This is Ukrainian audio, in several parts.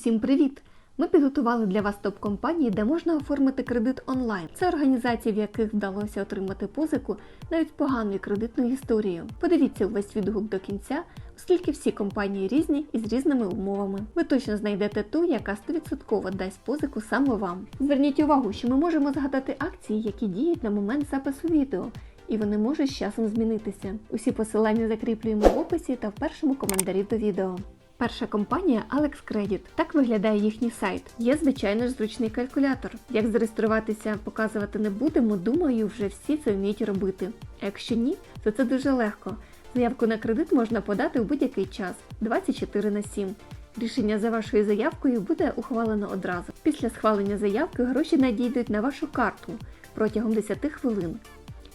Усім привіт! Ми підготували для вас топ-компанії, де можна оформити кредит онлайн. Це організації, в яких вдалося отримати позику навіть з поганою кредитною історією. Подивіться увесь відгук до кінця, оскільки всі компанії різні і з різними умовами. Ви точно знайдете ту, яка 100% дасть позику саме вам. Зверніть увагу, що ми можемо згадати акції, які діють на момент запису відео. І вони можуть з часом змінитися. Усі посилання закріплюємо в описі та в першому коментарі до відео. Перша компанія Alex Credit. Так виглядає їхній сайт. Є, звичайно ж, зручний калькулятор. Як зареєструватися, показувати не будемо, думаю, вже всі це вміють робити. А якщо ні, то це дуже легко. Заявку на кредит можна подати у будь-який час 24 на 7. Рішення за вашою заявкою буде ухвалено одразу. Після схвалення заявки гроші надійдуть на вашу карту протягом 10 хвилин.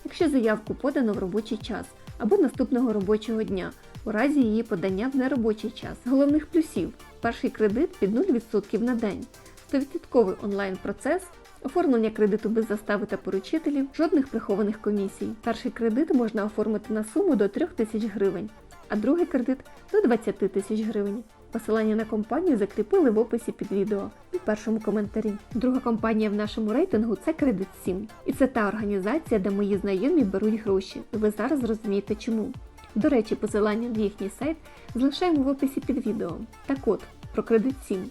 Якщо заявку подано в робочий час або наступного робочого дня, у разі її подання в неробочий час. Головних плюсів перший кредит під 0% на день, 100% онлайн процес, оформлення кредиту без застави та поручителів, жодних прихованих комісій. Перший кредит можна оформити на суму до 3 тисяч гривень, а другий кредит до 20 тисяч гривень. Посилання на компанію закріпили в описі під відео і в першому коментарі. Друга компанія в нашому рейтингу це Credit 7. І це та організація, де мої знайомі беруть гроші. І ви зараз зрозумієте чому. До речі, посилання на їхній сайт залишаємо в описі під відео. Так от, про Credit 7.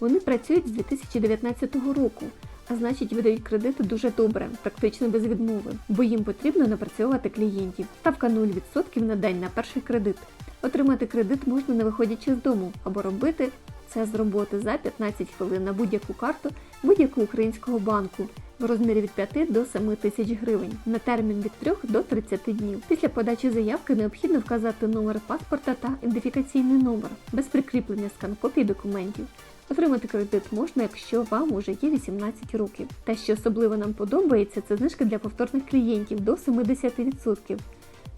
Вони працюють з 2019 року, а значить видають кредити дуже добре, практично без відмови, бо їм потрібно напрацьовувати клієнтів. Ставка 0% на день на перший кредит. Отримати кредит можна не виходячи з дому або робити це з роботи за 15 хвилин на будь-яку карту будь-якого українського банку в розмірі від 5 до 7 тисяч гривень на термін від 3 до 30 днів. Після подачі заявки необхідно вказати номер паспорта та ідентифікаційний номер без прикріплення скан-копій документів. Отримати кредит можна, якщо вам уже є 18 років. Те, що особливо нам подобається, це знижка для повторних клієнтів до 70%,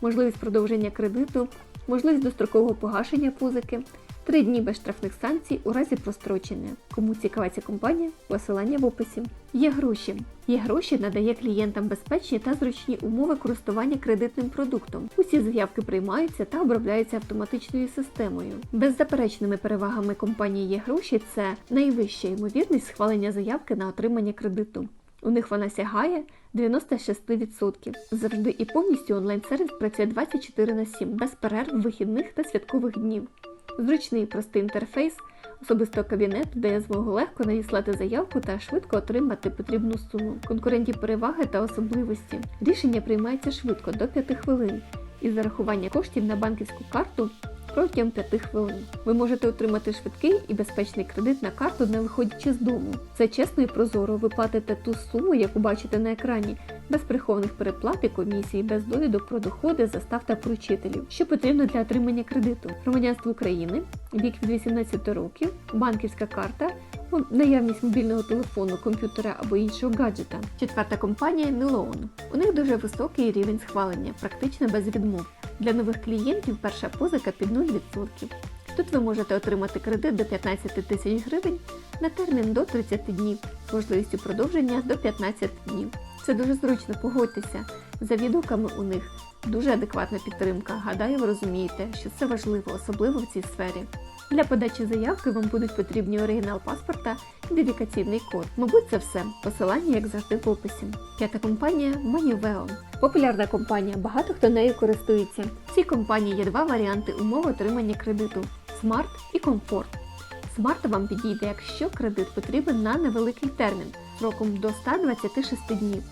можливість продовження кредиту, можливість дострокового погашення позики, 3 дні без штрафних санкцій у разі прострочення. Кому цікава ця компанія, посилання в описі. Є гроші. Є гроші надає клієнтам безпечні та зручні умови користування кредитним продуктом. Усі заявки приймаються та обробляються автоматичною системою. Беззаперечними перевагами компанії є гроші це найвища ймовірність схвалення заявки на отримання кредиту. У них вона сягає 96%. Завжди і повністю онлайн-сервіс працює 24 на 7, без перерв, вихідних та святкових днів. Зручний і простий інтерфейс особисто кабінет дає змогу легко надіслати заявку та швидко отримати потрібну суму. Конкурентні переваги та особливості. Рішення приймається швидко до 5 хвилин із зарахування коштів на банківську карту протягом 5 хвилин. Ви можете отримати швидкий і безпечний кредит на карту, не виходячи з дому. Це чесно і прозоро. Ви платите ту суму, яку бачите на екрані, без прихованих переплат і комісій, без довідок про доходи, застав та поручителів. Що потрібно для отримання кредиту? Громадянство України, вік від 18 років, банківська карта. Наявність мобільного телефону, комп'ютера або іншого гаджета. Четверта компанія Мілоун. У них дуже високий рівень схвалення, практично без відмов. Для нових клієнтів перша позика під 0%. Тут ви можете отримати кредит до 15 тисяч гривень на термін до 30 днів, з можливістю продовження до 15 днів. Це дуже зручно, погодьтеся. За відгуками у них дуже адекватна підтримка. Гадаю, ви розумієте, що це важливо, особливо в цій сфері. Для подачі заявки вам будуть потрібні оригінал паспорта і ідентифікаційний код. Мабуть, це все. Посилання, як завжди, в описі. П'ята компанія Moniveo. Популярна компанія, багато хто нею користується. В цій компанії є два варіанти умов отримання кредиту Smart і Comfort. Smart вам підійде, якщо кредит потрібен на невеликий термін сроком до 126 днів.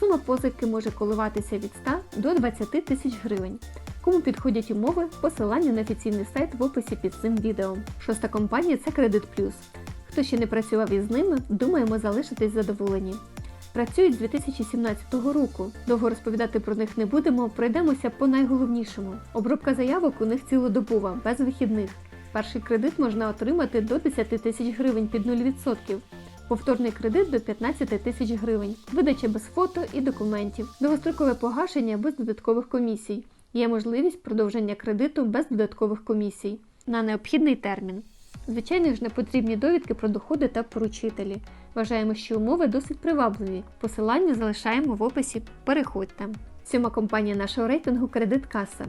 Сума позики може коливатися від 100 до 20 тисяч гривень. Кому підходять умови, посилання на офіційний сайт в описі під цим відео. Шоста компанія це Credit Plus. Хто ще не працював із ними, думаємо залишитись задоволені. Працюють з 2017 року. Довго розповідати про них не будемо, пройдемося по найголовнішому. Обробка заявок у них цілодобова, без вихідних. Перший кредит можна отримати до 10 тисяч гривень під 0%. Повторний кредит до 15 тисяч гривень, видача без фото і документів, довгострокове погашення без додаткових комісій. Є можливість продовження кредиту без додаткових комісій на необхідний термін. Звичайно ж, не потрібні довідки про доходи та поручителі. Вважаємо, що умови досить привабливі. Посилання залишаємо в описі. Переходьте. Сьома компанія нашого рейтингу Кредит Каса.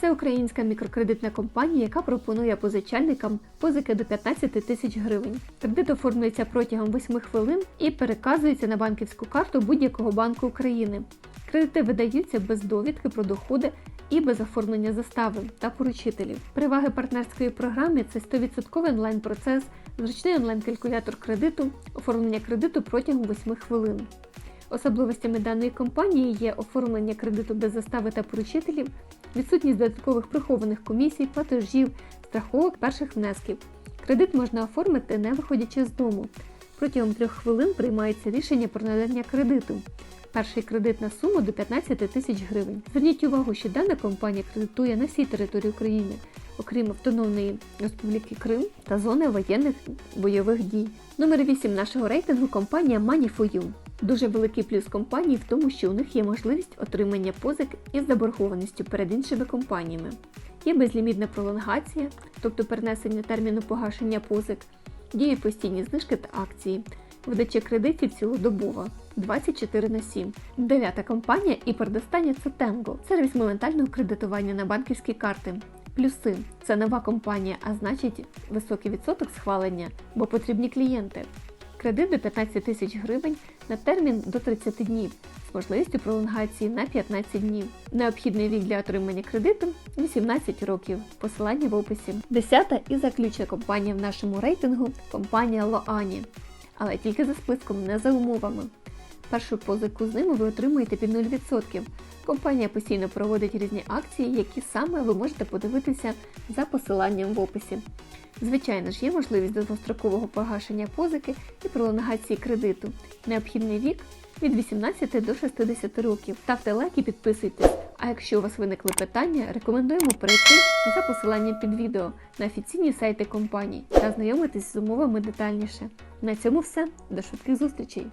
Це українська мікрокредитна компанія, яка пропонує позичальникам позики до 15 тисяч гривень. Кредит оформлюється протягом 8 хвилин і переказується на банківську карту будь-якого банку України. Кредити видаються без довідки про доходи і без оформлення застави та поручителів. Переваги партнерської програми це 100% онлайн-процес, зручний онлайн-калькулятор кредиту, оформлення кредиту протягом 8 хвилин. Особливостями даної компанії є оформлення кредиту без застави та поручителів, відсутність додаткових прихованих комісій, платежів, страховок перших внесків. Кредит можна оформити не виходячи з дому. Протягом трьох хвилин приймається рішення про надання кредиту. Перший кредит на суму до 15 тисяч гривень. Зверніть увагу, що дана компанія кредитує на всій території України, окрім Автономної Республіки Крим та зони воєнних бойових дій. Номер 8 нашого рейтингу компанія Money4You. Дуже великий плюс компанії в тому, що у них є можливість отримання позик із заборгованістю перед іншими компаніями. Є безлімітна пролонгація, тобто перенесення терміну погашення позик, діють постійні знижки та акції, видача кредитів цілодобова 24 на 7. Дев'ята компанія і передостання це Tango, сервіс моментального кредитування на банківські карти. Плюси це нова компанія, а значить високий відсоток схвалення, бо потрібні клієнти. Кредит до 15 тисяч гривень на термін до 30 днів з можливістю пролонгації на 15 днів. Необхідний вік для отримання кредиту 18 років. Посилання в описі. Десята і заключна компанія в нашому рейтингу компанія Лоані. Але тільки за списком, не за умовами. Першу позику з ними ви отримуєте під 0%. Компанія постійно проводить різні акції, які саме ви можете подивитися за посиланням в описі. Звичайно ж, є можливість довгострокового погашення позики і пролонгації кредиту. Необхідний вік від 18 до 60 років. Ставте лайк і підписуйтесь. А якщо у вас виникли питання, рекомендуємо перейти за посиланням під відео на офіційні сайти компаній та ознайомитись з умовами детальніше. На цьому все. До швидких зустрічей!